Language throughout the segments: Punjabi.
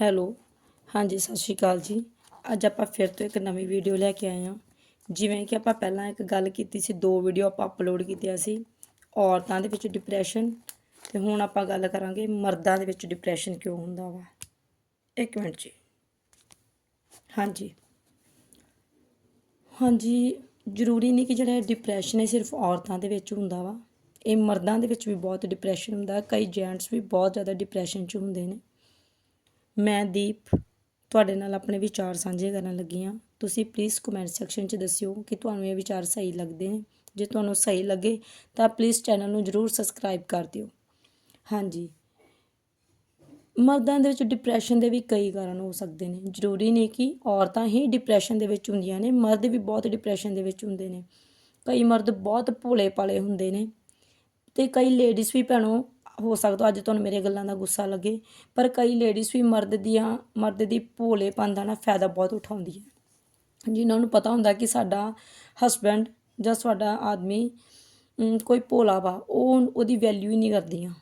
ਹੈਲੋ। ਹਾਂਜੀ, ਸਤਿ ਸ਼੍ਰੀ ਅਕਾਲ ਜੀ। ਅੱਜ ਆਪਾਂ ਫਿਰ ਤੋਂ ਇੱਕ ਨਵੀਂ ਵੀਡੀਓ ਲੈ ਕੇ ਆਏ ਹਾਂ। ਜਿਵੇਂ ਕਿ ਆਪਾਂ ਪਹਿਲਾਂ ਇੱਕ ਗੱਲ ਕੀਤੀ ਸੀ, ਦੋ ਵੀਡੀਓ ਆਪਾਂ ਅਪਲੋਡ ਕੀਤੀਆਂ ਸੀ, ਔਰਤਾਂ ਦੇ ਵਿੱਚ ਡਿਪਰੈਸ਼ਨ ਤੇ ਹੁਣ ਆਪਾਂ ਗੱਲ ਕਰਾਂਗੇ ਮਰਦਾਂ ਦੇ ਵਿੱਚ ਡਿਪਰੈਸ਼ਨ ਕਿਉਂ ਹੁੰਦਾ ਵਾ। ਇੱਕ ਮਿੰਟ ਜੀ। ਹਾਂਜੀ। ਹਾਂਜੀ, ਜ਼ਰੂਰੀ ਨਹੀਂ ਕਿ ਜਿਹੜਾ ਡਿਪਰੈਸ਼ਨ ਹੈ ਸਿਰਫ ਔਰਤਾਂ ਦੇ ਵਿੱਚ ਹੁੰਦਾ ਵਾ। ਇਹ ਮਰਦਾਂ ਦੇ ਵਿੱਚ ਵੀ ਬਹੁਤ ਡਿਪਰੈਸ਼ਨ ਹੁੰਦਾ, ਕਈ ਜੈਂਟਸ ਵੀ ਬਹੁਤ ਜ਼ਿਆਦਾ ਡਿਪਰੈਸ਼ਨ 'ਚ ਹੁੰਦੇ ਨੇ। ਮੈਂ ਦੀਪ ਤੁਹਾਡੇ ਨਾਲ ਆਪਣੇ ਵਿਚਾਰ ਸਾਂਝੇ ਕਰਨ ਲੱਗੀ ਹਾਂ। ਤੁਸੀਂ ਪਲੀਜ਼ ਕਮੈਂਟ ਸੈਕਸ਼ਨ 'ਚ ਦੱਸਿਓ ਕਿ ਤੁਹਾਨੂੰ ਇਹ ਵਿਚਾਰ ਸਹੀ ਲੱਗਦੇ ਨੇ। ਜੇ ਤੁਹਾਨੂੰ ਸਹੀ ਲੱਗੇ ਤਾਂ ਪਲੀਜ਼ ਚੈਨਲ ਨੂੰ ਜਰੂਰ ਸਬਸਕ੍ਰਾਈਬ ਕਰ ਦਿਓ। ਹਾਂਜੀ। ਮਰਦਾਂ ਦੇ ਵਿੱਚ ਡਿਪਰੈਸ਼ਨ ਦੇ ਵੀ ਕਈ ਕਾਰਨ ਹੋ ਸਕਦੇ ਨੇ। ਜ਼ਰੂਰੀ ਨਹੀਂ ਕਿ ਔਰਤਾਂ ਹੀ ਡਿਪਰੈਸ਼ਨ ਦੇ ਵਿੱਚ ਹੁੰਦੀਆਂ ਨੇ। ਮਰਦ ਵੀ ਬਹੁਤ ਡਿਪਰੈਸ਼ਨ ਦੇ ਵਿੱਚ ਹੁੰਦੇ ਨੇ। ਕਈ ਮਰਦ ਬਹੁਤ ਭੋਲੇ ਭਾਲੇ ਹੁੰਦੇ ਨੇ ਤੇ ਕਈ ਲੇਡੀਜ਼ ਵੀ ਭੈਣੋ ਹੋ ਸਕਦਾ, ਅੱਜ ਤੁਹਾਨੂੰ ਮੇਰੇ ਗੱਲਾਂ ਦਾ ਗੁੱਸਾ ਲੱਗੇ। ਪਰ ਕਈ ਲੇਡੀਜ਼ ਵੀ ਮਰਦ ਦੀਆਂ, ਮਰਦ ਦੀ ਭੋਲੇਪਨ ਦਾ ਨਾ ਫਾਇਦਾ ਬਹੁਤ ਉਠਾਉਂਦੀ ਹੈ। ਜਿਨ੍ਹਾਂ ਨੂੰ ਪਤਾ ਹੁੰਦਾ ਕਿ ਸਾਡਾ ਹਸਬੈਂਡ ਜਾਂ ਸਾਡਾ ਆਦਮੀ ਕੋਈ ਭੋਲਾ ਵਾ, ਉਹ ਉਹਦੀ ਵੈਲਿਊ ਹੀ ਨਹੀਂ ਕਰਦੀਆਂ।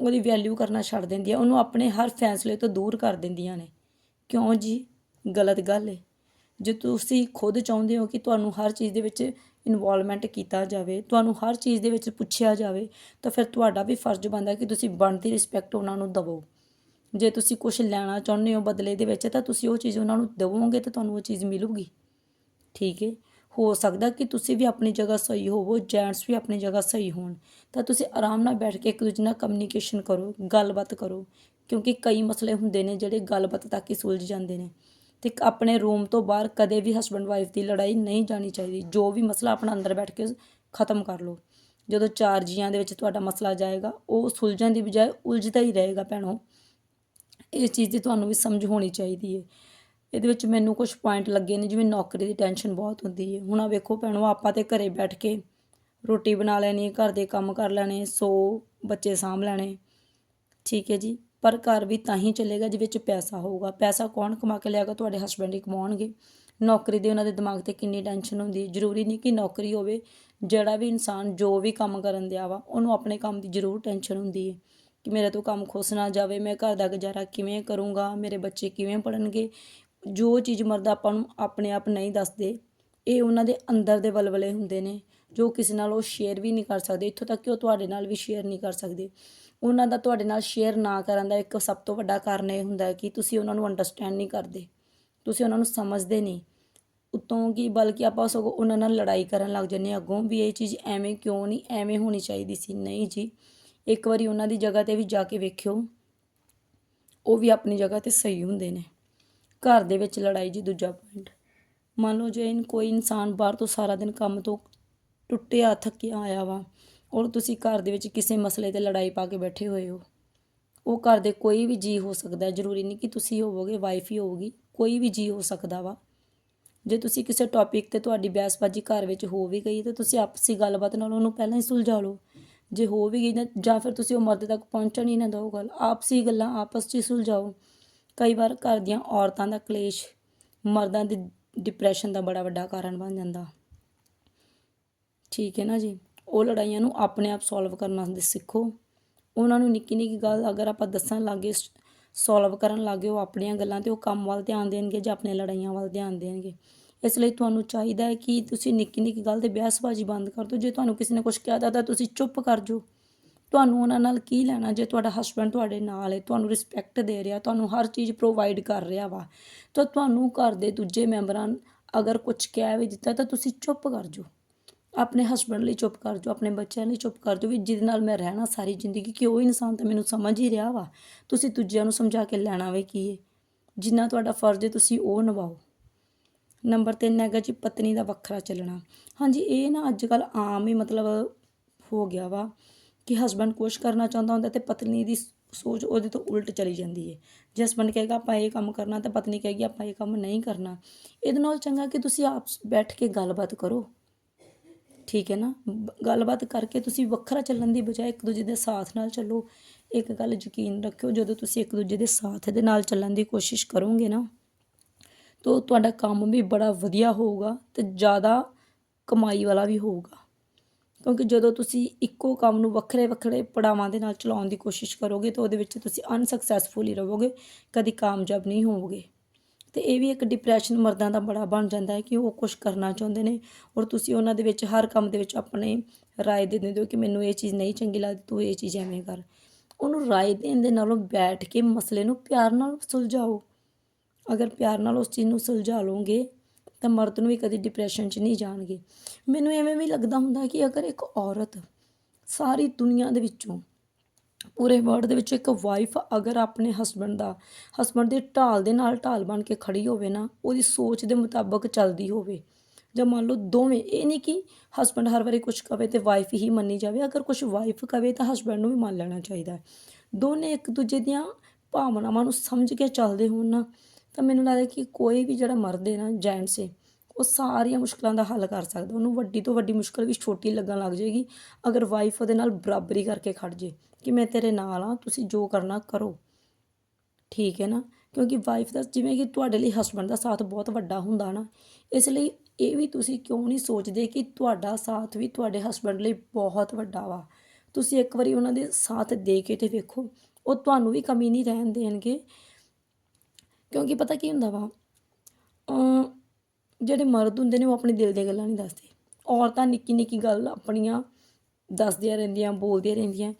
ਉਹਦੀ ਵੈਲਿਊ ਕਰਨਾ ਛੱਡ ਦਿੰਦੀਆਂ। ਉਹਨੂੰ ਆਪਣੇ ਹਰ ਫੈਸਲੇ ਤੋਂ ਦੂਰ ਕਰ ਦਿੰਦੀਆਂ ਨੇ। ਕਿਉਂ ਜੀ? ਗਲਤ ਗੱਲ ਹੈ ਜੇ ਤੁਸੀਂ ਖੁਦ ਚਾਹੁੰਦੇ ਹੋ ਕਿ ਤੁਹਾਨੂੰ ਹਰ ਚੀਜ਼ ਦੇ ਵਿੱਚ ਇਨਵੋਲਵਮੈਂਟ ਕੀਤਾ ਜਾਵੇ, ਤੁਹਾਨੂੰ ਹਰ ਚੀਜ਼ ਦੇ ਵਿੱਚ ਪੁੱਛਿਆ ਜਾਵੇ, ਤਾਂ ਫਿਰ ਤੁਹਾਡਾ ਵੀ ਫਰਜ਼ ਬਣਦਾ ਕਿ ਤੁਸੀਂ ਬਣਦੀ ਰਿਸਪੈਕਟ ਉਹਨਾਂ ਨੂੰ ਦਿਵੋ। ਜੇ ਤੁਸੀਂ ਕੁਝ ਲੈਣਾ ਚਾਹੁੰਦੇ ਹੋ ਬਦਲੇ ਦੇ ਵਿੱਚ, ਤਾਂ ਤੁਸੀਂ ਉਹ ਚੀਜ਼ ਉਹਨਾਂ ਨੂੰ ਦੇਵੋਗੇ ਤਾਂ ਤੁਹਾਨੂੰ ਉਹ ਚੀਜ਼ ਮਿਲੂਗੀ। ਠੀਕ ਹੈ? ਹੋ ਸਕਦਾ ਕਿ ਤੁਸੀਂ ਵੀ ਆਪਣੀ ਜਗ੍ਹਾ ਸਹੀ ਹੋਵੋ ਜੈਂਟਸ ਵੀ ਆਪਣੀ ਜਗ੍ਹਾ ਸਹੀ ਹੋਣ, ਤਾਂ ਤੁਸੀਂ ਆਰਾਮ ਨਾਲ ਬੈਠ ਕੇ ਇੱਕ ਦੂਜੇ ਨਾਲ ਕਮਿਊਨੀਕੇਸ਼ਨ ਕਰੋ, ਗੱਲਬਾਤ ਕਰੋ, ਕਿਉਂਕਿ ਕਈ ਮਸਲੇ ਹੁੰਦੇ ਨੇ ਜਿਹੜੇ ਗੱਲਬਾਤ ਤੱਕ ਹੀ ਸੁਲਝ ਜਾਂਦੇ ਨੇ। ਤੇ ਆਪਣੇ ਰੂਮ ਤੋਂ ਬਾਹਰ ਕਦੇ ਵੀ ਹਸਬੰਡ ਵਾਈਫ ਦੀ ਲੜਾਈ ਨਹੀਂ ਜਾਣੀ ਚਾਹੀਦੀ। ਜੋ ਵੀ ਮਸਲਾ ਆਪਣਾ ਅੰਦਰ ਬੈਠ ਕੇ ਖਤਮ ਕਰ ਲਓ। ਜਦੋਂ ਚਾਰ ਜੀਆਂ ਦੇ ਵਿੱਚ ਤੁਹਾਡਾ ਮਸਲਾ ਜਾਏਗਾ, ਉਹ ਸੁਲਝਣ ਦੀ ਬਜਾਏ ਉਲਝਦਾ ਹੀ ਰਹੇਗਾ ਭੈਣੋ। ਇਸ ਚੀਜ਼ ਦੀ ਤੁਹਾਨੂੰ ਵੀ ਸਮਝ ਹੋਣੀ ਚਾਹੀਦੀ ਹੈ ਇਹਦੇ ਵਿੱਚ ਮੈਨੂੰ ਕੁਝ ਪੁਆਇੰਟ ਲੱਗੇ ਨੇ, ਜਿਵੇਂ ਨੌਕਰੀ ਦੀ ਟੈਨਸ਼ਨ ਬਹੁਤ ਹੁੰਦੀ ਹੈ ਹੁਣ ਆ ਵੇਖੋ ਭੈਣੋ, ਆਪਾਂ ਤੇ ਘਰੇ ਬੈਠ ਕੇ ਰੋਟੀ ਬਣਾ ਲੈਣੀ, ਘਰ ਦੇ ਕੰਮ ਕਰ ਲੈਣੇ, ਸੋ ਬੱਚੇ ਸਾਂਭ ਲੈਣੇ। ਠੀਕ ਹੈ ਜੀ। ਪਰ ਘਰ ਵੀ ਤਾਂ ਹੀ ਚੱਲੇਗਾ ਜਿਹਦੇ ਵਿੱਚ ਪੈਸਾ ਹੋਊਗਾ। ਪੈਸਾ ਕੌਣ ਕਮਾ ਕੇ ਲਿਆਗਾ ਤੁਹਾਡੇ ਹਸਬੰਡ ਹੀ ਕਮਾਉਣਗੇ। ਨੌਕਰੀ ਦੀ ਉਹਨਾਂ ਦੇ ਦਿਮਾਗ ਤੇ ਕਿੰਨੀ ਟੈਨਸ਼ਨ ਹੁੰਦੀ ਜ਼ਰੂਰੀ ਨਹੀਂ ਕਿ ਨੌਕਰੀ ਹੋਵੇ। ਜਿਹੜਾ ਵੀ ਇਨਸਾਨ ਜੋ ਵੀ ਕੰਮ ਕਰਨ ਦਿਆ ਵਾ, ਉਹਨੂੰ ਆਪਣੇ ਕੰਮ ਦੀ ਜ਼ਰੂਰ ਟੈਨਸ਼ਨ ਹੁੰਦੀ ਹੈ ਕਿ ਮੇਰੇ ਤੋਂ ਕੰਮ ਖੁੱਸ ਨਾ ਜਾਵੇ, ਮੈਂ ਘਰ ਦਾ ਗੁਜ਼ਾਰਾ ਕਿਵੇਂ ਕਰੂੰਗਾ, ਮੇਰੇ ਬੱਚੇ ਕਿਵੇਂ ਪੜਨਗੇ ਜੋ ਚੀਜ਼ ਮਰਦ ਆਪਾਂ ਨੂੰ ਆਪਣੇ ਆਪ ਨਹੀਂ ਦੱਸਦੇ, ਇਹ ਉਹਨਾਂ ਦੇ ਅੰਦਰ ਦੇ ਵਲਵਲੇ ਹੁੰਦੇ ਨੇ। ਜੋ ਕਿਸੇ ਨਾਲ ਉਹ ਸ਼ੇਅਰ ਵੀ ਨਹੀਂ ਕਰ ਸਕਦੇ, ਇੱਥੋਂ ਤੱਕ ਕਿ ਉਹ ਤੁਹਾਡੇ ਨਾਲ ਵੀ ਸ਼ੇਅਰ ਨਹੀਂ ਕਰ ਸਕਦੇ। ਉਹਨਾਂ ਦਾ ਤੁਹਾਡੇ ਨਾਲ ਸ਼ੇਅਰ ਨਾ ਕਰਨ ਦਾ ਇੱਕ ਸਭ ਤੋਂ ਵੱਡਾ ਕਾਰਨ ਇਹ ਹੁੰਦਾ ਹੈ ਕਿ ਤੁਸੀਂ ਉਹਨਾਂ ਨੂੰ ਅੰਡਰਸਟੈਂਡ ਨਹੀਂ ਕਰਦੇ, ਤੁਸੀਂ ਉਹਨਾਂ ਨੂੰ ਸਮਝਦੇ ਨਹੀਂ। ਉਤੋਂ ਕੀ ਬਲਕਿ ਆਪਾਂ ਸਗੋਂ ਉਹਨਾਂ ਨਾਲ ਲੜਾਈ ਕਰਨ ਲੱਗ ਜੰਨੇ ਅੱਗੋਂ ਵੀ ਇਹ ਚੀਜ਼ ਐਵੇਂ ਕਿਉਂ ਨਹੀਂ, ਐਵੇਂ ਹੋਣੀ ਚਾਹੀਦੀ ਸੀ? ਨਹੀਂ ਜੀ, ਇੱਕ ਵਾਰੀ ਉਹਨਾਂ ਦੀ ਜਗ੍ਹਾ ਤੇ ਵੀ ਜਾ ਕੇ ਵੇਖਿਓ, ਉਹ ਵੀ ਆਪਣੀ ਜਗ੍ਹਾ ਤੇ ਸਹੀ ਹੁੰਦੇ ਨੇ। ਘਰ ਦੇ ਵਿੱਚ ਲੜਾਈ ਜੀ ਦੂਜਾ ਪੁਆਇੰਟ ਮੰਨ ਲਓ ਜੇ ਕੋਈ ਇਨਸਾਨ ਬਾਹਰ ਤੋਂ ਸਾਰਾ ਦਿਨ ਕੰਮ ਤੋਂ ਟੁੱਟਿਆ, ਥੱਕਿਆ ਆਇਆ ਵਾ। ਔਰ ਤੁਸੀਂ ਘਰ ਦੇ ਵਿੱਚ ਕਿਸੇ ਮਸਲੇ ਤੇ ਲੜਾਈ ਪਾ ਕੇ ਬੈਠੇ ਹੋਏ ਹੋ। ਉਹ ਘਰ ਦੇ ਕੋਈ ਵੀ ਜੀ ਹੋ ਸਕਦਾ ਹੈ। ਜ਼ਰੂਰੀ ਨਹੀਂ ਕਿ ਤੁਸੀਂ ਹੋਵੋਗੇ ਵਾਈਫ ਹੀ ਹੋਊਗੀ। ਕੋਈ ਵੀ ਜੀ ਹੋ ਸਕਦਾ ਵਾ। ਜੇ ਤੁਸੀਂ ਕਿਸੇ ਟੌਪਿਕ ਤੇ ਤੁਹਾਡੀ ਬਹਿਸਬਾਜ਼ੀ ਘਰ ਵਿੱਚ ਹੋ ਵੀ ਗਈ, ਤਾਂ ਤੁਸੀਂ ਆਪਸੀ ਗੱਲਬਾਤ ਨਾਲ ਉਹਨੂੰ ਪਹਿਲਾਂ ਹੀ ਸੁਲਝਾ ਲਓ। ਜੇ ਹੋ ਵੀ ਗਈ ਨਾ ਜਾਂ ਫਿਰ ਤੁਸੀਂ ਉਹ ਮਰਦ ਤੱਕ ਪਹੁੰਚਣ ਹੀ ਨਾ ਦਿਓ ਗੱਲ। ਆਪਸੀ ਗੱਲਾਂ ਆਪਸ 'ਚ ਹੀ ਸੁਲਝਾਓ। ਕਈ ਵਾਰ ਘਰ ਦੀਆਂ ਔਰਤਾਂ ਦਾ ਕਲੇਸ਼ ਮਰਦਾਂ ਦੀ ਡਿਪਰੈਸ਼ਨ ਦਾ ਬੜਾ ਵੱਡਾ ਕਾਰਨ ਬਣ ਜਾਂਦਾ। ਠੀਕ ਹੈ ਨਾ ਜੀ? ਉਹ ਲੜਾਈਆਂ ਨੂੰ ਆਪਣੇ ਆਪ ਸੋਲਵ ਕਰਨਾ ਦੇ ਸਿੱਖੋ। ਉਹਨਾਂ ਨੂੰ ਨਿੱਕੀ ਨਿੱਕੀ ਗੱਲ ਅਗਰ ਆਪਾਂ ਦੱਸਣ ਲੱਗੇ ਸੋਲਵ ਕਰਨ ਲੱਗੇ, ਉਹ ਆਪਣੀਆਂ ਗੱਲਾਂ ਤੇ ਉਹ ਕੰਮ ਵੱਲ ਧਿਆਨ ਦੇਣਗੇ ਜਾਂ ਆਪਣੀਆਂ ਲੜਾਈਆਂ ਵੱਲ ਧਿਆਨ ਦੇਣਗੇ। ਇਸ ਲਈ ਤੁਹਾਨੂੰ ਚਾਹੀਦਾ ਹੈ ਕਿ ਤੁਸੀਂ ਨਿੱਕੀ ਨਿੱਕੀ ਗੱਲ ਤੇ ਬਹਿਸਬਾਜ਼ੀ ਬੰਦ ਕਰ ਦਿਓ। ਜੇ ਤੁਹਾਨੂੰ ਕਿਸੇ ਨੇ ਕੁਝ ਕਹਿਤਾ ਤਾਂ ਤੁਸੀਂ ਚੁੱਪ ਕਰ ਜਾਓ। ਤੁਹਾਨੂੰ ਉਹਨਾਂ ਨਾਲ ਕੀ ਲੈਣਾ ਜੇ ਤੁਹਾਡਾ ਹਸਬੰਡ ਤੁਹਾਡੇ ਨਾਲ ਹੈ, ਤੁਹਾਨੂੰ ਰਿਸਪੈਕਟ ਦੇ ਰਿਹਾ, ਤੁਹਾਨੂੰ ਹਰ ਚੀਜ਼ ਪ੍ਰੋਵਾਈਡ ਕਰ ਰਿਹਾ ਵਾ, ਤਾਂ ਤੁਹਾਨੂੰ ਘਰ ਦੇ ਦੂਜੇ ਮੈਂਬਰਾਂ ਅਗਰ ਕੁਝ ਕਹਿ ਵੀ ਦਿੱਤਾ ਤਾਂ ਤੁਸੀਂ ਚੁੱਪ ਕਰ ਜਾਓ। ਆਪਣੇ ਹਸਬੰਡ ਲਈ ਚੁੱਪ ਕਰ ਜਾਓ, ਆਪਣੇ ਬੱਚਿਆਂ ਲਈ ਚੁੱਪ ਕਰ ਜਾਓ ਵੀ ਜਿਹਦੇ ਨਾਲ ਮੈਂ ਰਹਿਣਾ ਸਾਰੀ ਜ਼ਿੰਦਗੀ, ਕਿ ਉਹ ਇਨਸਾਨ ਤਾਂ ਮੈਨੂੰ ਸਮਝ ਹੀ ਰਿਹਾ ਵਾ। ਤੁਸੀਂ ਦੂਜਿਆਂ ਨੂੰ ਸਮਝਾ ਕੇ ਲੈਣਾ ਵੇ ਕੀ ਹੈ ਜਿੰਨਾ ਤੁਹਾਡਾ ਫਰਜ਼ ਹੈ ਤੁਸੀਂ ਉਹ ਨਿਭਾਓ। ਨੰਬਰ 3 ਹੈਗਾ ਜੀ, ਪਤਨੀ ਦਾ ਵੱਖਰਾ ਚੱਲਣਾ। ਹਾਂਜੀ, ਇਹ ਨਾ ਅੱਜ ਕੱਲ ਆਮ ਹੀ ਮਤਲਬ ਹੋ ਗਿਆ ਵਾ ਕਿ ਹਸਬੰਡ ਕੁਛ ਕਰਨਾ ਚਾਹੁੰਦਾ ਹੁੰਦਾ ਤੇ ਪਤਨੀ ਦੀ ਸੋਚ ਉਹਦੇ ਤੋਂ ਉਲਟ ਚਲੀ ਜਾਂਦੀ ਹੈ ਜੇ ਹਸਬੰਡ ਕਹੇਗਾ, ਆਪਾਂ ਇਹ ਕੰਮ ਕਰਨਾ ਤਾਂ ਪਤਨੀ ਕਹੇਗੀ, ਆਪਾਂ ਇਹ ਕੰਮ ਨਹੀਂ ਕਰਨਾ। ਇਹਦੇ ਨਾਲ ਚੰਗਾ ਕਿ ਤੁਸੀਂ ਆਪ ਬੈਠ ਕੇ ਗੱਲਬਾਤ ਕਰੋ। ਠੀਕ ਹੈ ਨਾ? ਬ- ਗੱਲਬਾਤ ਕਰਕੇ ਤੁਸੀਂ ਵੱਖਰਾ ਚੱਲਣ ਦੀ ਬਜਾਏ ਇੱਕ ਦੂਜੇ ਦੇ ਸਾਥ ਨਾਲ ਚੱਲੋ। ਇੱਕ ਗੱਲ ਯਕੀਨ ਰੱਖਿਓ, ਜਦੋਂ ਤੁਸੀਂ ਇੱਕ ਦੂਜੇ ਦੇ ਸਾਥ ਦੇ ਨਾਲ ਚੱਲਣ ਦੀ ਕੋਸ਼ਿਸ਼ ਕਰੋਗੇ ਨਾ, ਤਾਂ ਤੁਹਾਡਾ ਕੰਮ ਵੀ ਬੜਾ ਵਧੀਆ ਹੋਊਗਾ ਤੇ ਜ਼ਿਆਦਾ ਕਮਾਈ ਵਾਲਾ ਵੀ ਹੋਊਗਾ। ਕਿਉਂਕਿ ਜਦੋਂ ਤੁਸੀਂ ਇੱਕੋ ਕੰਮ ਨੂੰ ਵੱਖਰੇ ਵੱਖਰੇ ਪੜਾਵਾਂ ਦੇ ਨਾਲ ਚਲਾਉਣ ਦੀ ਕੋਸ਼ਿਸ਼ ਕਰੋਗੇ, ਤਾਂ ਉਹਦੇ ਵਿੱਚ ਤੁਸੀਂ ਅਨਸਕਸੈਸਫੁਲ ਹੀ ਰਹੋਗੇ, ਕਦੀ ਕਾਮਯਾਬ ਨਹੀਂ ਹੋਵੋਗੇ। ਤੇ ਇਹ ਵੀ ਇੱਕ ਡਿਪਰੈਸ਼ਨ ਮਰਦਾਂ ਦਾ ਬੜਾ ਬਣ ਜਾਂਦਾ ਹੈ ਕਿ ਉਹ ਕੁਝ ਕਰਨਾ ਚਾਹੁੰਦੇ ਨੇ ਔਰ ਤੁਸੀਂ ਉਹਨਾਂ ਦੇ ਵਿੱਚ ਹਰ ਕੰਮ ਦੇ ਵਿੱਚ ਆਪਣੇ ਰਾਏ ਦੇ ਦਿੰਦੇ ਹੋ ਕਿ ਮੈਨੂੰ ਇਹ ਚੀਜ਼ ਨਹੀਂ ਚੰਗੀ ਲੱਗਦੀ, ਤੂੰ ਇਹ ਚੀਜ਼ ਐਵੇਂ ਕਰ। ਉਹਨੂੰ ਰਾਏ ਦੇਣ ਦੇ ਨਾਲੋਂ ਬੈਠ ਕੇ ਮਸਲੇ ਨੂੰ ਪਿਆਰ ਨਾਲ ਸੁਲਝਾਓ। ਅਗਰ ਪਿਆਰ ਨਾਲ ਉਸ ਚੀਜ਼ ਨੂੰ ਸੁਲਝਾ ਲਓਗੇ, ਤਾਂ ਮਰਦ ਨੂੰ ਵੀ ਕਦੀ ਡਿਪਰੈਸ਼ਨ 'ਚ ਨਹੀਂ ਜਾਣਗੇ। ਮੈਨੂੰ ਐਵੇਂ ਵੀ ਲੱਗਦਾ ਹੁੰਦਾ ਕਿ ਅਗਰ ਇੱਕ ਔਰਤ ਸਾਰੀ ਦੁਨੀਆ ਦੇ ਵਿੱਚੋਂ ਪੂਰੇ ਵਰਲਡ ਦੇ ਵਿੱਚ ਇੱਕ ਵਾਈਫ ਅਗਰ ਆਪਣੇ ਹਸਬੰਡ ਦਾ ਹਸਬੰਡ ਦੇ ਢਾਲ ਦੇ ਨਾਲ ਢਾਲ ਬਣ ਕੇ ਖੜੀ ਹੋਵੇ ਨਾ, ਉਹਦੀ ਸੋਚ ਦੇ ਮੁਤਾਬਕ ਚੱਲਦੀ ਹੋਵੇ। ਜਾਂ ਮੰਨ ਲਓ ਦੋਵੇਂ, ਇਹ ਨਹੀਂ ਕਿ ਹਸਬੰਡ ਹਰ ਵਾਰੀ ਕੁਝ ਕਵੇ ਤੇ ਵਾਈਫ ਹੀ ਮੰਨੀ ਜਾਵੇ, ਅਗਰ ਕੁਝ ਵਾਈਫ ਕਵੇ ਤਾਂ ਹਸਬੰਡ ਨੂੰ ਵੀ ਮੰਨ ਲੈਣਾ ਚਾਹੀਦਾ ਹੈ। ਦੋਨੇ ਇੱਕ ਦੂਜੇ ਦੀਆਂ ਭਾਵਨਾਵਾਂ ਨੂੰ ਸਮਝ ਕੇ ਚੱਲਦੇ ਹੋਣ ਨਾ, ਤਾਂ ਮੈਨੂੰ ਲੱਗਦਾ ਕਿ ਕੋਈ ਵੀ ਜਿਹੜਾ ਮਰਦ ਹੈ ਨਾ ਜੈਂਟਸ ਹੈ ਉਹ ਸਾਰੀਆਂ ਮੁਸ਼ਕਲਾਂ ਦਾ ਹੱਲ ਕਰ ਸਕਦਾ। ਉਹਨੂੰ ਵੱਡੀ ਤੋਂ ਵੱਡੀ ਮੁਸ਼ਕਲ ਵੀ ਛੋਟੀ ਲੱਗਣ ਲੱਗ ਜਾਏਗੀ। ਅਗਰ ਵਾਈਫ ਉਹਦੇ ਨਾਲ ਬਰਾਬਰੀ ਕਰਕੇ ਖੜ ਜੇ ਕਿ ਮੈਂ ਤੇਰੇ ਨਾਲ ਆ ਤੁਸੀਂ ਜੋ ਕਰਨਾ ਕਰੋ। ਠੀਕ ਹੈ ਨਾ? ਕਿਉਂਕਿ ਵਾਈਫ ਦਾ ਜਿਵੇਂ ਕਿ ਤੁਹਾਡੇ ਲਈ ਹਸਬੰਡ ਦਾ ਸਾਥ ਬਹੁਤ ਵੱਡਾ ਹੁੰਦਾ ਨਾ, ਇਸ ਲਈ ਇਹ ਵੀ ਤੁਸੀਂ ਕਿਉਂ ਨਹੀਂ ਸੋਚਦੇ ਕਿ ਤੁਹਾਡਾ ਸਾਥ ਵੀ ਤੁਹਾਡੇ ਹਸਬੰਡ ਲਈ ਬਹੁਤ ਵੱਡਾ ਵਾ? ਤੁਸੀਂ ਇੱਕ ਵਾਰੀ ਉਹਨਾਂ ਦੇ ਸਾਥ ਦੇ ਕੇ ਤੇ ਵੇਖੋ। ਉਹ ਤੁਹਾਨੂੰ ਵੀ ਕਮੀ ਨਹੀਂ ਰਹਿਣ ਦੇਣਗੇ। ਕਿਉਂਕਿ ਪਤਾ ਕੀ ਹੁੰਦਾ ਵਾ? ਜਿਹੜੇ ਮਰਦ ਹੁੰਦੇ ਨੇ ਉਹ ਆਪਣੇ ਦਿਲ ਦੀਆਂ ਗੱਲਾਂ ਨਹੀਂ ਦੱਸਦੇ। ਔਰਤਾਂ ਨਿੱਕੀ ਨਿੱਕੀ ਗੱਲ ਆਪਣੀਆਂ ਦੱਸਦੀਆਂ ਰਹਿੰਦੀਆਂ, ਬੋਲਦੀਆਂ ਰਹਿੰਦੀਆਂ।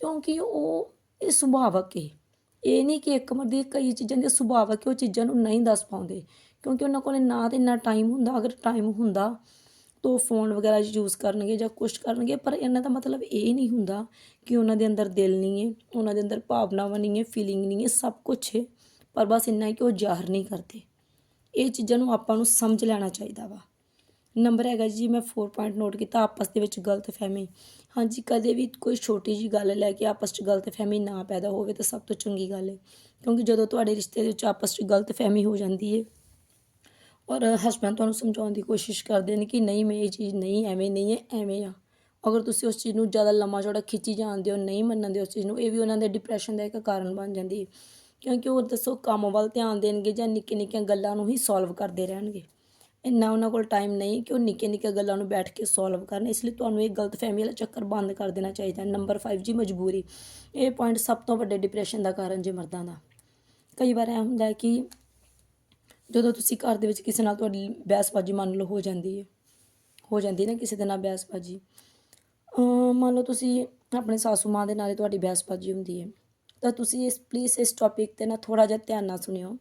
ਕਿਉਂਕਿ ਉਹ, ਇਹ ਸੁਭਾਵਕ ਹੈ ਇਹ ਨਹੀਂ ਕਿ ਇੱਕ ਮਰਦ ਦੀ ਕਈ ਚੀਜ਼ਾਂ ਦੇ ਸੁਭਾਵਕ ਉਹ ਚੀਜ਼ਾਂ ਨੂੰ ਨਹੀਂ ਦੱਸ ਪਾਉਂਦੇ। ਕਿਉਂਕਿ ਉਹਨਾਂ ਕੋਲ ਨਾ ਤੇ ਇੰਨਾ ਟਾਈਮ ਹੁੰਦਾ। ਅਗਰ ਟਾਈਮ ਹੁੰਦਾ, ਤਾਂ ਫੋਨ ਵਗੈਰਾ ਯੂਜ਼ ਕਰਨਗੇ ਜਾਂ ਕੁਝ ਕਰਨਗੇ। ਪਰ ਇਹਨਾਂ ਦਾ ਮਤਲਬ ਇਹ ਨਹੀਂ ਹੁੰਦਾ ਕਿ ਉਹਨਾਂ ਦੇ ਅੰਦਰ ਦਿਲ ਨਹੀਂ ਹੈ ਉਹਨਾਂ ਦੇ ਅੰਦਰ ਭਾਵਨਾਵਾਂ ਨਹੀਂ ਹੈ ਫੀਲਿੰਗ ਨਹੀਂ ਹੈ ਸਭ ਕੁਝ ਹੈ ਪਰ ਬਸ ਇੰਨਾ ਕਿ ਉਹ ਜ਼ਾਹਰ ਨਹੀਂ ਕਰਦੇ। ਇਹ ਚੀਜ਼ਾਂ ਨੂੰ ਆਪਾਂ ਨੂੰ ਸਮਝ ਲੈਣਾ ਚਾਹੀਦਾ ਵਾ। ਨੰਬਰ ਹੈਗਾ ਜੀ, ਮੈਂ 4 ਪੁਆਇੰਟ ਨੋਟ ਕੀਤਾ, ਆਪਸ ਦੇ ਵਿੱਚ ਗਲਤਫਹਿਮੀ ਹਾਂਜੀ, ਕਦੇ ਵੀ ਕੋਈ ਛੋਟੀ ਜੀ ਗੱਲ ਲੈ ਕੇ ਆਪਸ 'ਚ ਗਲਤਫਹਿਮੀ ਨਾ ਪੈਦਾ ਹੋਵੇ ਤਾਂ ਸਭ ਤੋਂ ਚੰਗੀ ਗੱਲ ਹੈ ਕਿਉਂਕਿ ਜਦੋਂ ਤੁਹਾਡੇ ਰਿਸ਼ਤੇ ਦੇ ਵਿੱਚ ਆਪਸ 'ਚ ਗਲਤਫਹਿਮੀ ਹੋ ਜਾਂਦੀ ਹੈ ਔਰ ਹਸਬੰਡ ਤੁਹਾਨੂੰ ਸਮਝਾਉਣ ਦੀ ਕੋਸ਼ਿਸ਼ ਕਰਦੇ ਨੇ ਕਿ ਨਹੀਂ, ਮੈਂ ਇਹ ਚੀਜ਼ ਨਹੀਂ, ਐਵੇਂ ਨਹੀਂ ਹੈ, ਐਵੇਂ ਆ। ਅਗਰ ਤੁਸੀਂ ਉਸ ਚੀਜ਼ ਨੂੰ ਜ਼ਿਆਦਾ ਲੰਮਾ ਚੌੜਾ ਖਿੱਚੀ ਜਾਂਦੇ ਹੋ, ਨਹੀਂ ਮੰਨਦੇ ਉਸ ਚੀਜ਼ ਨੂੰ, ਇਹ ਵੀ ਉਹਨਾਂ ਦੇ ਡਿਪਰੈਸ਼ਨ ਦਾ ਇੱਕ ਕਾਰਨ ਬਣ ਜਾਂਦੀ ਹੈ ਕਿਉਂਕਿ ਉਹ ਦੱਸੋ ਕੰਮ ਵੱਲ ਧਿਆਨ ਦੇਣਗੇ ਜਾਂ ਨਿੱਕੇ ਨਿੱਕੀਆਂ ਗੱਲਾਂ ਨੂੰ ਹੀ ਸੋਲਵ ਕਰਦੇ ਰਹਿਣਗੇ। ਇੰਨਾ ਉਹਨਾਂ ਕੋਲ ਟਾਈਮ ਨਹੀਂ ਕਿ ਉਹ ਨਿੱਕੇ ਨਿੱਕੇ ਗੱਲਾਂ ਨੂੰ ਬੈਠ ਕੇ ਸੋਲਵ ਕਰਨ। ਇਸ ਲਈ ਤੁਹਾਨੂੰ ਇਹ ਗਲਤ ਫਹਿਮੀ ਵਾਲਾ ਚੱਕਰ ਬੰਦ ਕਰ ਦੇਣਾ ਚਾਹੀਦਾ। ਨੰਬਰ 5 ਜੀ ਮਜਬੂਰੀ। ਇਹ ਪੁਆਇੰਟ ਸਭ ਤੋਂ ਵੱਡੇ ਡਿਪਰੈਸ਼ਨ ਦਾ ਕਾਰਨ ਜੇ ਮਰਦਾਂ ਦਾ। ਕਈ ਵਾਰ ਇਹ ਹੁੰਦਾ ਹੈ ਕਿ ਜਦੋਂ ਤੁਸੀਂ ਘਰ ਦੇ ਵਿੱਚ ਕਿਸੇ ਨਾਲ ਤੁਹਾਡੀ ਬਹਿਸਬਾਜ਼ੀ ਮੰਨ ਲਓ ਹੋ ਜਾਂਦੀ ਹੈ, ਹੋ ਜਾਂਦੀ ਨਾ ਕਿਸੇ ਦੇ ਨਾਲ ਬਹਿਸਬਾਜ਼ੀ। ਮੰਨ ਲਓ ਤੁਸੀਂ ਆਪਣੇ ਸਾਸੂ ਮਾਂ ਦੇ ਨਾਲ ਤੁਹਾਡੀ ਬਹਿਸਬਾਜ਼ੀ ਹੁੰਦੀ ਹੈ। ਤਾਂ ਤੁਸੀਂ ਇਸ ਪਲੀਜ਼ ਇਸ ਟੌਪਿਕ ਤੇ ਨਾ ਥੋੜਾ ਜਿਹਾ ਧਿਆਨ ਨਾਲ ਸੁਣਿਓ।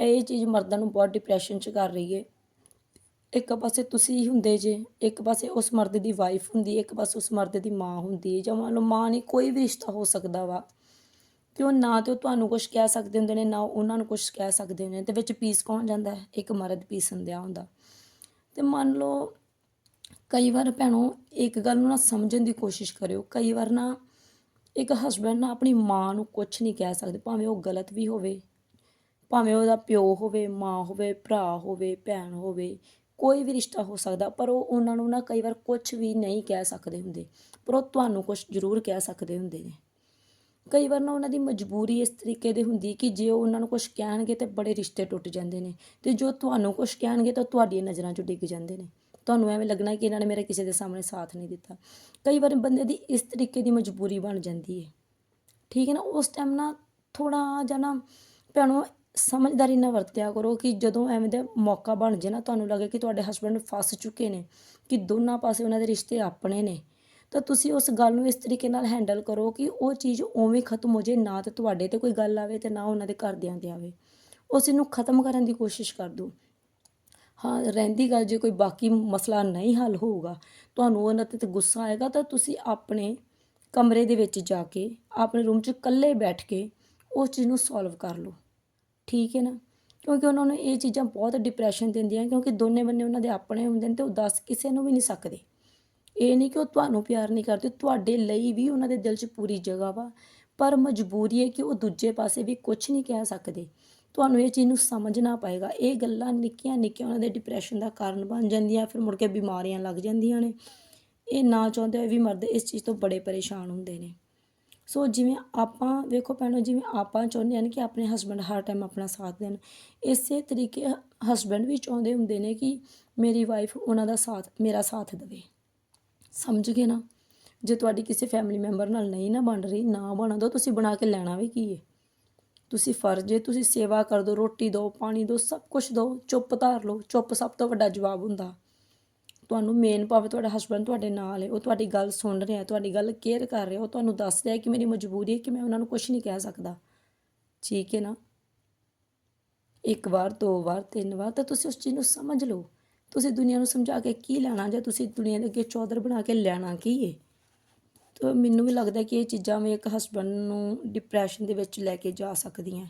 ਇਹ ਚੀਜ਼ ਮਰਦਾਂ ਨੂੰ ਬਹੁਤ ਡਿਪਰੈਸ਼ਨ ਚ ਕਰ ਰਹੀ ਹੈ। ਇੱਕ ਪਾਸੇ ਤੁਸੀਂ ਹੁੰਦੇ ਜੇ, ਇੱਕ ਪਾਸੇ ਉਸ ਮਰਦ ਦੀ ਵਾਈਫ ਹੁੰਦੀ ਹੈ ਇੱਕ ਪਾਸੇ ਉਸ ਮਰਦ ਦੀ ਮਾਂ ਹੁੰਦੀ ਹੈ। ਜਾਂ ਮੰਨ ਲਓ ਮਾਂ ਨਹੀਂ, ਕੋਈ ਵੀ ਰਿਸ਼ਤਾ ਹੋ ਸਕਦਾ ਵਾ। ਕਿ ਉਹ ਨਾ ਤੇ ਉਹ ਤੁਹਾਨੂੰ ਕੁਝ ਕਹਿ ਸਕਦੇ ਹੁੰਦੇ ਨੇ, ਨਾ ਉਹਨਾਂ ਨੂੰ ਕੁਝ ਕਹਿ ਸਕਦੇ ਹੁੰਦੇ ਨੇ। ਤੇ ਵਿੱਚ ਪੀਸ ਕੌਣ ਜਾਂਦਾ ਹੈ? ਇੱਕ ਮਰਦ ਪੀਸਣ ਦਿਆ ਹੁੰਦਾ। ਤੇ ਮੰਨ ਲਓ ਕਈ ਵਾਰ ਭੈਣੋ, ਇੱਕ ਗੱਲ ਨੂੰ ਨਾ ਸਮਝਣ ਦੀ ਕੋਸ਼ਿਸ਼ ਕਰਿਓ। ਕਈ ਵਾਰ ਨਾ ਇੱਕ ਹਸਬੰਡ ਨਾ ਆਪਣੀ ਮਾਂ ਨੂੰ ਕੁਝ ਨਹੀਂ ਕਹਿ ਸਕਦੇ, ਭਾਵੇਂ ਉਹ ਗਲਤ ਵੀ ਹੋਵੇ, ਭਾਵੇਂ ਉਹਦਾ ਪਿਓ ਹੋਵੇ, ਮਾਂ ਹੋਵੇ, ਭਰਾ ਹੋਵੇ, ਭੈਣ ਹੋਵੇ, ਕੋਈ ਵੀ ਰਿਸ਼ਤਾ ਹੋ ਸਕਦਾ, ਪਰ ਉਹ ਉਹਨਾਂ ਨੂੰ ਨਾ ਕਈ ਵਾਰ ਕੁਝ ਵੀ ਨਹੀਂ ਕਹਿ ਸਕਦੇ ਹੁੰਦੇ, ਪਰ ਉਹ ਤੁਹਾਨੂੰ ਕੁਝ ਜ਼ਰੂਰ ਕਹਿ ਸਕਦੇ ਹੁੰਦੇ ਨੇ। ਕਈ ਵਾਰ ਨਾ ਉਹਨਾਂ ਦੀ ਮਜਬੂਰੀ ਇਸ ਤਰੀਕੇ ਦੀ ਹੁੰਦੀ ਕਿ ਜੇ ਉਹ ਉਹਨਾਂ ਨੂੰ ਕੁਝ ਕਹਿਣਗੇ ਤੇ ਬੜੇ ਰਿਸ਼ਤੇ ਟੁੱਟ ਜਾਂਦੇ ਨੇ, ਤੇ ਜੋ ਤੁਹਾਨੂੰ ਕੁਝ ਕਹਿਣਗੇ ਤਾਂ ਤੁਹਾਡੀਆਂ ਨਜ਼ਰਾਂ 'ਚੋਂ ਡਿੱਗ ਜਾਂਦੇ ਨੇ। ਤੁਹਾਨੂੰ ਐਵੇਂ ਲੱਗਣਾ ਕਿ ਇਹਨਾਂ ਨੇ ਮੇਰਾ ਕਿਸੇ ਦੇ ਸਾਹਮਣੇ ਸਾਥ ਨਹੀਂ ਦਿੱਤਾ। ਕਈ ਵਾਰ ਬੰਦੇ ਦੀ ਇਸ ਤਰੀਕੇ ਦੀ ਮਜਬੂਰੀ ਬਣ ਜਾਂਦੀ ਹੈ ਠੀਕ ਹੈ ਨਾ, ਉਸ ਟਾਈਮ ਨਾ ਥੋੜਾ ਜਿਹਾ ਨਾ ਭੈਣੋ ਸਮਝਦਾਰੀ ਨਾਲ ਵਰਤਿਆ ਕਰੋ ਕਿ ਜਦੋਂ ਐਵੇਂ ਦਾ ਮੌਕਾ ਬਣ ਜੇ ਨਾ ਤੁਹਾਨੂੰ ਲੱਗੇ ਕਿ ਤੁਹਾਡੇ ਹਸਬੰਡ ਫਸ ਚੁੱਕੇ ਨੇ, ਕਿ ਦੋਨਾਂ ਪਾਸੇ ਉਹਨਾਂ ਦੇ ਰਿਸ਼ਤੇ ਆਪਣੇ ਨੇ, ਤਾਂ ਤੁਸੀਂ ਉਸ ਗੱਲ ਨੂੰ ਇਸ ਤਰੀਕੇ ਨਾਲ ਹੈਂਡਲ ਕਰੋ ਕਿ ਉਹ ਚੀਜ਼ ਉਵੇਂ ਖਤਮ ਹੋ ਜੇ, ਨਾ ਤੇ ਤੁਹਾਡੇ ਤੇ ਕੋਈ ਗੱਲ ਆਵੇ ਤੇ ਨਾ ਉਹਨਾਂ ਦੇ ਘਰਦਿਆਂ ਤੇ ਆਵੇ। ਉਸ ਨੂੰ ਖਤਮ ਕਰਨ ਦੀ ਕੋਸ਼ਿਸ਼ ਕਰ ਦਿਓ। ਹਾਂ, ਰਹਿੰਦੀ ਗੱਲ ਜੇ ਕੋਈ ਬਾਕੀ ਮਸਲਾ ਨਹੀਂ ਹੱਲ ਹੋਊਗਾ, ਤੁਹਾਨੂੰ ਉਹਨਾਂ ਤੇ ਗੁੱਸਾ ਆਏਗਾ, ਤਾਂ ਤੁਸੀਂ ਆਪਣੇ ਕਮਰੇ ਦੇ ਵਿੱਚ ਜਾ ਕੇ, ਆਪਣੇ ਰੂਮ 'ਚ ਇਕੱਲੇ ਬੈਠ ਕੇ ਉਸ ਚੀਜ਼ ਨੂੰ ਸੋਲਵ ਕਰ ਲਓ। ਠੀਕ ਹੈ ਨਾ? ਕਿਉਂਕਿ ਉਹਨਾਂ ਨੂੰ ਇਹ ਚੀਜ਼ਾਂ ਬਹੁਤ ਡਿਪਰੈਸ਼ਨ ਦਿੰਦੀਆਂ, ਕਿਉਂਕਿ ਦੋਨੇ ਬੰਨੇ ਉਹਨਾਂ ਦੇ ਆਪਣੇ ਹੁੰਦੇ ਨੇ ਤੇ ਉਹ ਦੱਸ ਕਿਸੇ ਨੂੰ ਵੀ ਨਹੀਂ ਸਕਦੇ। ਇਹ ਨਹੀਂ ਕਿ ਉਹ ਤੁਹਾਨੂੰ ਪਿਆਰ ਨਹੀਂ ਕਰਦੇ, ਤੁਹਾਡੇ ਲਈ ਵੀ ਉਹਨਾਂ ਦੇ ਦਿਲ 'ਚ ਪੂਰੀ ਜਗ੍ਹਾ ਵਾ, ਪਰ ਮਜਬੂਰੀ ਹੈ ਕਿ ਉਹ ਦੂਜੇ ਪਾਸੇ ਵੀ ਕੁਝ ਨਹੀਂ ਕਹਿ ਸਕਦੇ। ਤੁਹਾਨੂੰ ਇਹ ਚੀਜ਼ ਨੂੰ ਸਮਝਣਾ ਪਏਗਾ। ਇਹ ਗੱਲਾਂ ਨਿੱਕੀਆਂ ਨਿੱਕੀਆਂ ਉਹਨਾਂ ਦੇ ਡਿਪਰੈਸ਼ਨ ਦਾ ਕਾਰਨ ਬਣ ਜਾਂਦੀਆਂ, ਫਿਰ ਮੁੜ ਕੇ ਬਿਮਾਰੀਆਂ ਲੱਗ ਜਾਂਦੀਆਂ ਨੇ। ਇਹ ਨਾ ਚਾਹੁੰਦੇ ਹੋਏ ਵੀ ਮਰਦ ਇਸ ਚੀਜ਼ ਤੋਂ ਬੜੇ ਪਰੇਸ਼ਾਨ ਹੁੰਦੇ ਨੇ। ਸੋ ਜਿਵੇਂ ਆਪਾਂ, ਵੇਖੋ ਭੈਣੋ, ਜਿਵੇਂ ਆਪਾਂ ਚਾਹੁੰਦੇ ਹਨ ਕਿ ਆਪਣੇ ਹਸਬੰਡ ਹਰ ਟਾਈਮ ਆਪਣਾ ਸਾਥ ਦੇਣ, ਇਸੇ ਤਰੀਕੇ ਹਸਬੰਡ ਵੀ ਚਾਹੁੰਦੇ ਹੁੰਦੇ ਨੇ ਕਿ ਮੇਰੀ ਵਾਈਫ ਉਹਨਾਂ ਦਾ ਸਾਥ, ਮੇਰਾ ਸਾਥ ਦੇਵੇ। ਸਮਝ ਗਏ ਨਾ? ਜੇ ਤੁਹਾਡੀ ਕਿਸੇ ਫੈਮਿਲੀ ਮੈਂਬਰ ਨਾਲ ਨਹੀਂ ਨਾ ਬਣ ਰਹੀ, ਨਾ ਬਣਾ ਦਿਓ, ਤੁਸੀਂ ਬਣਾ ਕੇ ਲੈਣਾ ਵੀ ਕੀ ਹੈ ਤੁਸੀਂ ਫਰਜ਼ ਹੈ, ਤੁਸੀਂ ਸੇਵਾ ਕਰ ਦਿਓ ਰੋਟੀ ਦਿਓ ਪਾਣੀ ਦਿਓ ਸਭ ਕੁਝ ਦਿਓ ਚੁੱਪ ਧਾਰ ਲਓ, ਚੁੱਪ ਸਭ ਤੋਂ ਵੱਡਾ ਜਵਾਬ ਹੁੰਦਾ। ਤੁਹਾਨੂੰ ਮੇਨ ਭਾਵੇਂ ਤੁਹਾਡਾ ਹਸਬੰਡ ਤੁਹਾਡੇ ਨਾਲ ਹੈ, ਉਹ ਤੁਹਾਡੀ ਗੱਲ ਸੁਣ ਰਿਹਾ ਤੁਹਾਡੀ ਗੱਲ ਕੇਅਰ ਕਰ ਰਿਹਾ ਉਹ ਤੁਹਾਨੂੰ ਦੱਸ ਰਿਹਾ ਕਿ ਮੇਰੀ ਮਜਬੂਰੀ ਹੈ ਕਿ ਮੈਂ ਉਹਨਾਂ ਨੂੰ ਕੁਝ ਨਹੀਂ ਕਹਿ ਸਕਦਾ। ਠੀਕ ਹੈ ਨਾ? ਇੱਕ ਵਾਰ, ਦੋ ਵਾਰ, ਤਿੰਨ ਵਾਰ, ਤਾਂ ਤੁਸੀਂ ਉਸ ਚੀਜ਼ ਨੂੰ ਸਮਝ ਲਓ। ਤੁਸੀਂ ਦੁਨੀਆ ਨੂੰ ਸਮਝਾ ਕੇ ਕੀ ਲੈਣਾ ਜਾਂ ਤੁਸੀਂ ਦੁਨੀਆ ਦੇ ਅੱਗੇ ਚੌਧਰ ਬਣਾ ਕੇ ਲੈਣਾ ਕੀ ਹੈ? ਮੈਨੂੰ ਵੀ ਲੱਗਦਾ ਕਿ ਇਹ ਚੀਜ਼ਾਂ ਵੀ ਇੱਕ ਹਸਬੰਡ ਨੂੰ ਡਿਪਰੈਸ਼ਨ ਦੇ ਵਿੱਚ ਲੈ ਕੇ ਜਾ ਸਕਦੀਆਂ।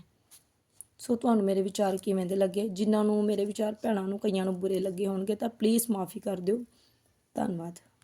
ਸੋ ਤੁਹਾਨੂੰ ਮੇਰੇ ਵਿਚਾਰ ਕਿਵੇਂ ਦੇ ਲੱਗੇ? ਜਿਨ੍ਹਾਂ ਨੂੰ ਮੇਰੇ ਵਿਚਾਰ ਭੈਣਾਂ ਨੂੰ ਕਈਆਂ ਨੂੰ ਬੁਰੇ ਲੱਗੇ ਹੋਣਗੇ, ਤਾਂ ਪਲੀਜ਼ ਮਾਫੀ ਕਰ ਦਿਓ। ਧੰਨਵਾਦ।